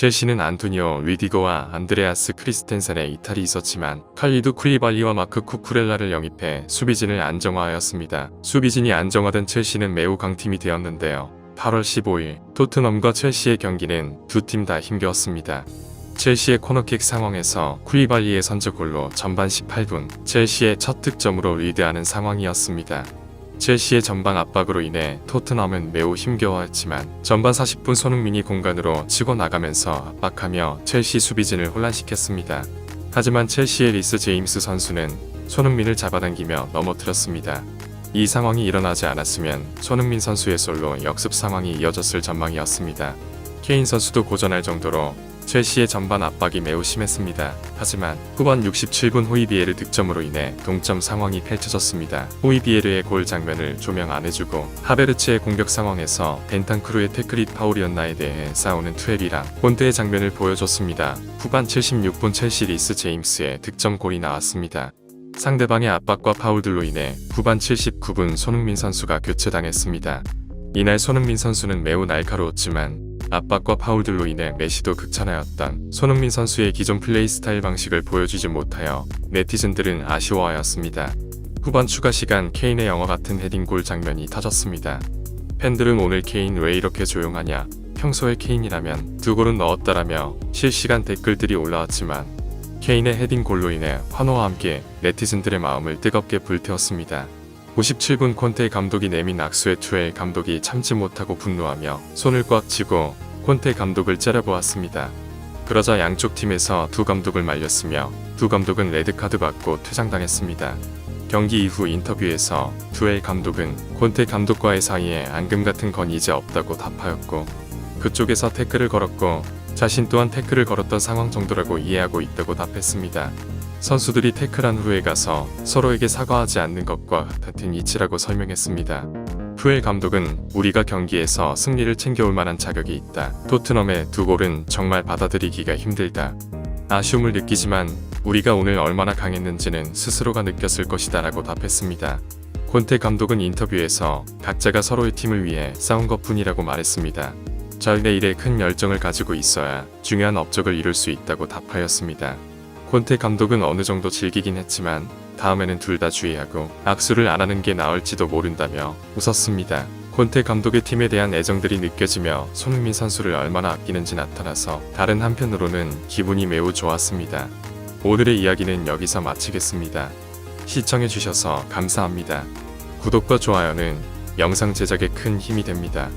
첼시는 안토니오 리디거와 안드레아스 크리스텐센의 이탈이 있었지만 칼리드 쿠리발리와 마크 쿠쿠렐라를 영입해 수비진을 안정화하였습니다. 수비진이 안정화된 첼시는 매우 강팀이 되었는데요. 8월 15일 토트넘과 첼시의 경기는 두 팀 다 힘겨웠습니다. 첼시의 코너킥 상황에서 쿠리발리의 선제골로 전반 18분 첼시의 첫 득점으로 리드하는 상황이었습니다. 첼시의 전방 압박으로 인해 토트넘은 매우 힘겨워했지만 전반 40분 손흥민이 공간으로 치고 나가면서 압박하며 첼시 수비진을 혼란시켰습니다. 하지만 첼시의 리스 제임스 선수는 손흥민을 잡아당기며 넘어뜨렸습니다. 이 상황이 일어나지 않았으면 손흥민 선수의 솔로 역습 상황이 이어졌을 전망이었습니다. 케인 선수도 고전할 정도로 첼시의 전반 압박이 매우 심했습니다. 하지만 후반 67분 호이비에르 득점으로 인해 동점 상황이 펼쳐졌습니다. 호이비에르의 골 장면을 조명 안 해주고 하베르츠의 공격 상황에서 벤탄크루의 태클이 파울이었나에 대해 싸우는 투앱이랑 콘테의 장면을 보여줬습니다. 후반 76분 첼시 리스 제임스의 득점골이 나왔습니다. 상대방의 압박과 파울들로 인해 후반 79분 손흥민 선수가 교체당했습니다. 이날 손흥민 선수는 매우 날카로웠지만 압박과 파울들로 인해 메시도 극찬하였던 손흥민 선수의 기존 플레이 스타일 방식을 보여주지 못하여 네티즌들은 아쉬워하였습니다. 후반 추가 시간 케인의 영화 같은 헤딩골 장면이 터졌습니다. 팬들은 오늘 케인 왜 이렇게 조용하냐 평소에 케인이라면 두 골은 넣었다라며 실시간 댓글들이 올라왔지만 케인의 헤딩골로 인해 환호와 함께 네티즌들의 마음을 뜨겁게 불태웠습니다. 57분 콘테 감독이 내민 악수에 투엘 감독이 참지 못하고 분노하며 손을 꽉 쥐고 콘테 감독을 째려보았습니다. 그러자 양쪽 팀에서 두 감독을 말렸으며 두 감독은 레드카드 받고 퇴장당했습니다. 경기 이후 인터뷰에서 투엘 감독은 콘테 감독과의 사이에 앙금 같은 건 이제 없다고 답하였고 그쪽에서 태클을 걸었고 자신 또한 태클을 걸었던 상황 정도라고 이해하고 있다고 답했습니다. 선수들이 태클한 후에 가서 서로에게 사과하지 않는 것과 같은 이치라고 설명했습니다. 푸엘 감독은 우리가 경기에서 승리를 챙겨올 만한 자격이 있다. 토트넘의 두 골은 정말 받아들이기가 힘들다. 아쉬움을 느끼지만 우리가 오늘 얼마나 강했는지는 스스로가 느꼈을 것이다 라고 답했습니다. 콘테 감독은 인터뷰에서 각자가 서로의 팀을 위해 싸운 것 뿐이라고 말했습니다. 절대 일에 큰 열정을 가지고 있어야 중요한 업적을 이룰 수 있다고 답하였습니다. 콘테 감독은 어느 정도 즐기긴 했지만 다음에는 둘 다 주의하고 악수를 안 하는 게 나을지도 모른다며 웃었습니다. 콘테 감독의 팀에 대한 애정들이 느껴지며 손흥민 선수를 얼마나 아끼는지 나타나서 다른 한편으로는 기분이 매우 좋았습니다. 오늘의 이야기는 여기서 마치겠습니다. 시청해주셔서 감사합니다. 구독과 좋아요는 영상 제작에 큰 힘이 됩니다.